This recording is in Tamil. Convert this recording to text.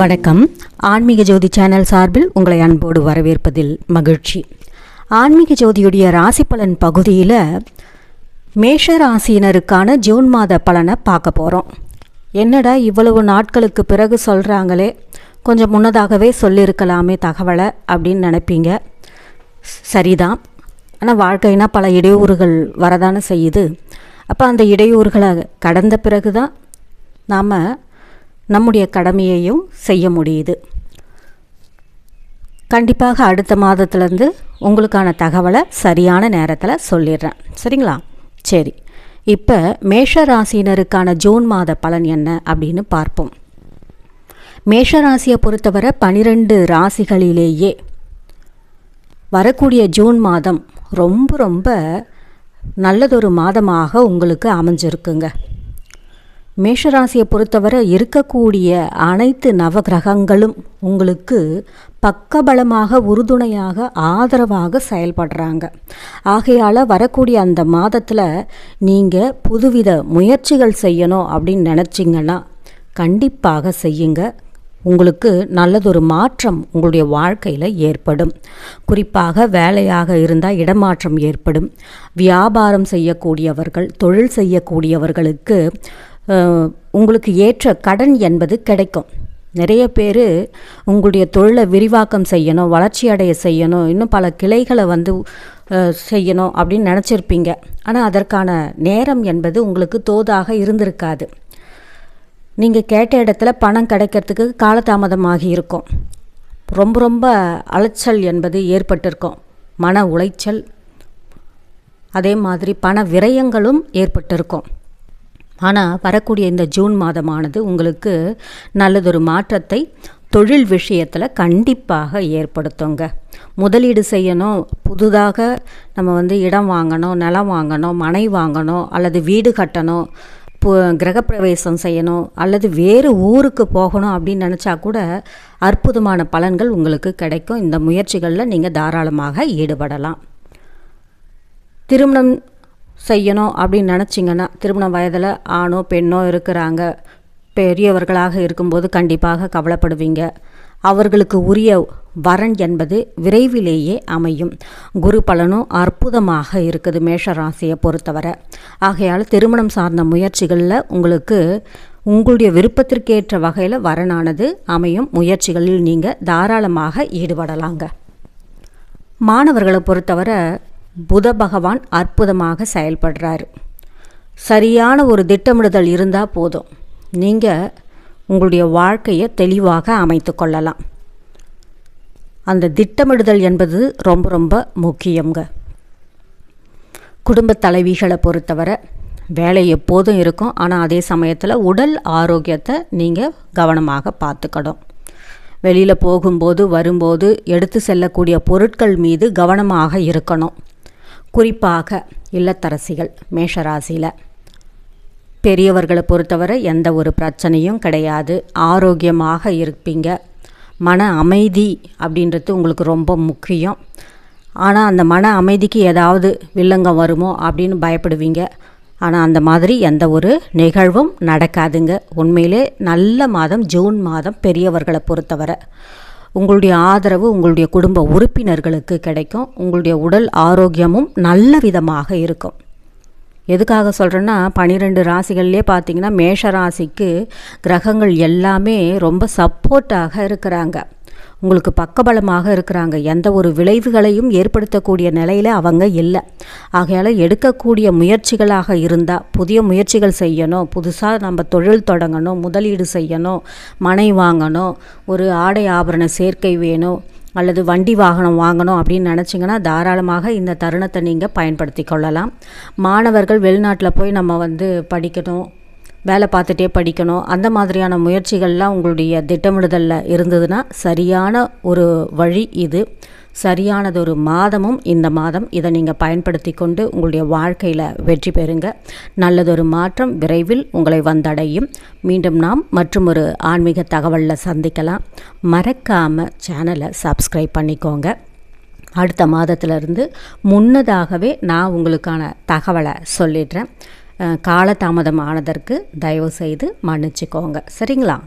வணக்கம். ஆன்மீக ஜோதி சேனல் சார்பில் உங்களை அன்போடு வரவேற்பதில் மகிழ்ச்சி. ஆன்மீக ஜோதியுடைய ராசி பலன் பகுதியில் மேஷ ராசியினருக்கான ஜூன் மாத பலனை பார்க்க போகிறோம் என்னடா இவ்வளவு நாட்களுக்கு பிறகு சொல்கிறாங்களே கொஞ்சம் முன்னதாகவே சொல்லியிருக்கலாமே தகவலை அப்படின்னு நினைப்பீங்க. சரிதான். ஆனால் வாழ்க்கைனா பல இடையூறுகள் வரதானே செய்யுது. அப்போ அந்த இடையூறுகளை கடந்த பிறகு தான் நாம் நம்முடைய கடமையையும் செய்ய முடியுது. கண்டிப்பாக அடுத்த மாதத்துலேருந்து உங்களுக்கான தகவலை சரியான நேரத்தில் சொல்லிடுறேன். சரிங்களா? சரி. இப்போ மேஷ ராசியினருக்கான ஜூன் மாத பலன் என்ன அப்படின்னு பார்ப்போம். மேஷ ராசியை பொறுத்தவரை பனிரெண்டு ராசிகளிலேயே வரக்கூடிய ஜூன் மாதம் ரொம்ப ரொம்ப நல்லதொரு மாதமாக உங்களுக்கு அமைஞ்சிருக்குங்க. மேஷராசியை பொறுத்தவரை இருக்கக்கூடிய அனைத்து நவகிரகங்களும் உங்களுக்கு பக்கபலமாக உறுதுணையாக ஆதரவாக செயல்படுறாங்க. ஆகையால் வரக்கூடிய அந்த மாதத்தில் நீங்கள் புதுவித முயற்சிகள் செய்யணும் அப்படின்னு நினச்சிங்கன்னா கண்டிப்பாக செய்யுங்க. உங்களுக்கு நல்லதொரு மாற்றம் உங்களுடைய வாழ்க்கையில் ஏற்படும். குறிப்பாக வேலையாக இருந்தால் இடமாற்றம் ஏற்படும். வியாபாரம் செய்யக்கூடியவர்கள் தொழில் செய்யக்கூடியவர்களுக்கு உங்களுக்கு ஏற்ற கடன் என்பது கிடைக்கும். நிறைய பேர் உங்களுடைய தொழிலை விரிவாக்கம் செய்யணும் வளர்ச்சி அடைய செய்யணும் இன்னும் பல கிளைகளை வந்து செய்யணும் அப்படின்னு நினச்சிருப்பீங்க. ஆனால் அதற்கான நேரம் என்பது உங்களுக்கு தோதாக இருந்திருக்காது. நீங்கள் கேட்ட இடத்துல பணம் கிடைக்கிறதுக்கு காலதாமதமாகி இருக்கும். ரொம்ப ரொம்ப அலைச்சல் என்பது ஏற்பட்டிருக்கும். மன உளைச்சல் அதே மாதிரி பண விரயங்களும் ஏற்பட்டிருக்கும். ஆனால் வரக்கூடிய இந்த ஜூன் மாதமானது உங்களுக்கு நல்லதொரு மாற்றத்தை தொழில் விஷயத்தில் கண்டிப்பாக ஏற்படுத்துங்க. முதலீடு செய்யணும் புதுதாக நம்ம வந்து இடம் வாங்கணும் நிலம் வாங்கணும் மனை வாங்கணும் அல்லது வீடு கட்டணும் கிரகப்பிரவேசம் செய்யணும் அல்லது வேறு ஊருக்கு போகணும் அப்படின்னு நினச்சா கூட அற்புதமான பலன்கள் உங்களுக்கு கிடைக்கும். இந்த முயற்சிகளில் நீங்கள் தாராளமாக ஈடுபடலாம். திருமணம் செய்யணும் அப்படின்னு நினச்சிங்கன்னா திருமண வயதில் ஆணோ பெண்ணோ இருக்கிறாங்க. பெரியவர்களாக இருக்கும்போது கண்டிப்பாக கவலைப்படுவீங்க. அவர்களுக்கு உரிய வரன் என்பது விரைவிலேயே அமையும். குரு பலனும் அற்புதமாக இருக்குது மேஷராசியை பொறுத்தவரை. ஆகையால் திருமணம் சார்ந்த முயற்சிகளில் உங்களுக்கு உங்களுடைய விருப்பத்திற்கேற்ற வகையில் வரனானது அமையும். முயற்சிகளில் நீங்கள் தாராளமாக ஈடுபடலாங்க. மாணவர்களை பொறுத்தவரை புத பகவான் அற்புதமாக செயல்படுறாரு. சரியான ஒரு திட்டமிடுதல் இருந்தால் போதும். நீங்கள் உங்களுடைய வாழ்க்கையை தெளிவாக அமைத்து கொள்ளலாம். அந்த திட்டமிடுதல் என்பது ரொம்ப ரொம்ப முக்கியங்க குடும்ப தலைவிகளை பொறுத்தவரை வேலை எப்போதும் இருக்கும். ஆனால் அதே சமயத்தில் உடல் ஆரோக்கியத்தை நீங்கள் கவனமாக பார்த்துக்கணும். வெளியில் போகும்போது வரும்போது எடுத்து செல்லக்கூடிய பொருட்கள் மீது கவனமாக இருக்கணும். குறிப்பாக இல்லத்தரசிகள் மேஷராசியில். பெரியவர்களை பொறுத்தவரை எந்த ஒரு பிரச்சனையும் கிடையாது. ஆரோக்கியமாக இருப்பீங்க. மன அமைதி அப்படின்றது உங்களுக்கு ரொம்ப முக்கியம். ஆனால் அந்த மன அமைதிக்கு ஏதாவது வில்லங்கம் வருமோ அப்படின்னு பயப்படுவீங்க. ஆனால் அந்த மாதிரி எந்த ஒரு நிகழ்வும் நடக்காதுங்க. உண்மையிலே நல்ல மாதம் ஜூன் மாதம் பெரியவர்களை பொறுத்தவரை. உங்களுடைய ஆதரவு உங்களுடைய குடும்ப உறுப்பினர்களுக்கு கிடைக்கும். உங்களுடைய உடல் ஆரோக்கியமும் நல்ல விதமாக இருக்கும். எதுக்காக சொல்கிறேன்னா பனிரெண்டு ராசிகள்லேயே பார்த்தீங்கன்னா மேஷ ராசிக்கு கிரகங்கள் எல்லாமே ரொம்ப சப்போர்ட்டாக இருக்கிறாங்க. உங்களுக்கு பக்கபலமாக இருக்கிறாங்க. எந்த ஒரு விளைவுகளையும் ஏற்படுத்தக்கூடிய நிலையில் அவங்க இல்லை. ஆகையால் எடுக்கக்கூடிய முயற்சிகளாக இருந்தால் புதிய முயற்சிகள் செய்யணும். புதுசாக நம்ம தொழில் தொடங்கணும். முதலீடு செய்யணும். மனை வாங்கணும். ஒரு ஆடை ஆபரண சேர்க்கை வேணும். அல்லது வண்டி வாகனம் வாங்கணும் அப்படின்னு நினச்சிங்கன்னா தாராளமாக இந்த தருணத்தை நீங்கள் பயன்படுத்தி கொள்ளலாம். மாணவர்கள் வெளிநாட்டில் போய் நம்ம வந்து படிக்கணும். வேலை பார்த்துட்டே படிக்கணும். அந்த மாதிரியான முயற்சிகள்லாம் உங்களுடைய திட்டமிடுதலில் இருந்ததுன்னா சரியான ஒரு வழி இது. சரியானதொரு மாதமும் இந்த மாதம் இதை நீங்கள் பயன்படுத்தி கொண்டு உங்களுடைய வாழ்க்கையில் வெற்றி பெறுங்க. நல்லதொரு மாற்றம் விரைவில் உங்களை வந்தடையும். மீண்டும் நாம் மற்றும் ஒரு ஆன்மீக தகவலில் சந்திக்கலாம். மறக்காமல் சேனலை சப்ஸ்கிரைப் பண்ணிக்கோங்க. அடுத்த மாதத்திலிருந்து முன்னதாகவே நான் உங்களுக்கான தகவலை சொல்லிடுறேன். காலதாமதம் ஆனதற்கு தயவு செய்து மன்னிச்சுக்கோங்க. சரிங்களா?